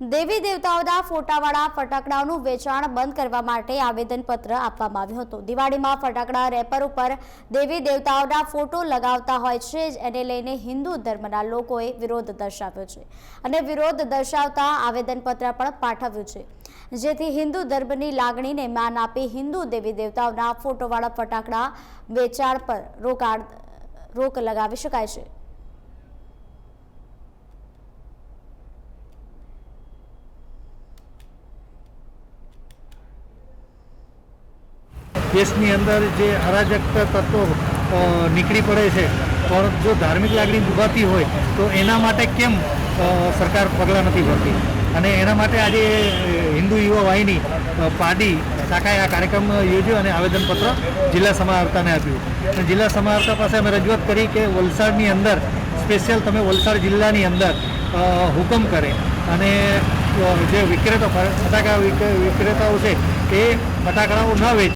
દેવી દેવતાઓના ફોટાવાળા ફટાકડાઓનું વેચાણ બંધ કરવા માટે આવેદનપત્ર આપવામાં આવ્યું હતું. દિવાળીમાં ફટાકડા રેપર ઉપર દેવી દેવતાઓના ફોટો લગાવતા હોય છે, એને લઈને હિન્દુ ધર્મના લોકોએ વિરોધ દર્શાવ્યો છે અને વિરોધ દર્શાવતા આવેદનપત્ર પણ પાઠવ્યું છે. જેથી હિન્દુ ધર્મની લાગણીને માન આપી હિન્દુ દેવી દેવતાઓના ફોટોવાળા ફટાકડા વેચાણ પર રોકાણ, રોક લગાવી શકાય છે. દેશની અંદર જે અરાજક તત્વો નીકળી પડે છે, પણ જો ધાર્મિક લાગણી દુભાતી હોય, તો એના માટે કેમ સરકાર પગલાં નથી ભરતી? અને એના માટે આજે હિન્દુ યુવા વાહિની પાડી શાખાએ આ કાર્યક્રમ યોજ્યો અને આવેદનપત્ર જિલ્લા સમાહર્તાને આપ્યું. અને જિલ્લા સમાહર્તા પાસે અમે રજૂઆત કરી કે વલસાડની અંદર, સ્પેશિયલ તમે વલસાડ જિલ્લાની અંદર હુકમ કરે. અને જે વિક્રેતા, ફટાકા વિક- વિક્રેતાઓ છે, એ ફટાકડાઓ ન વેચે.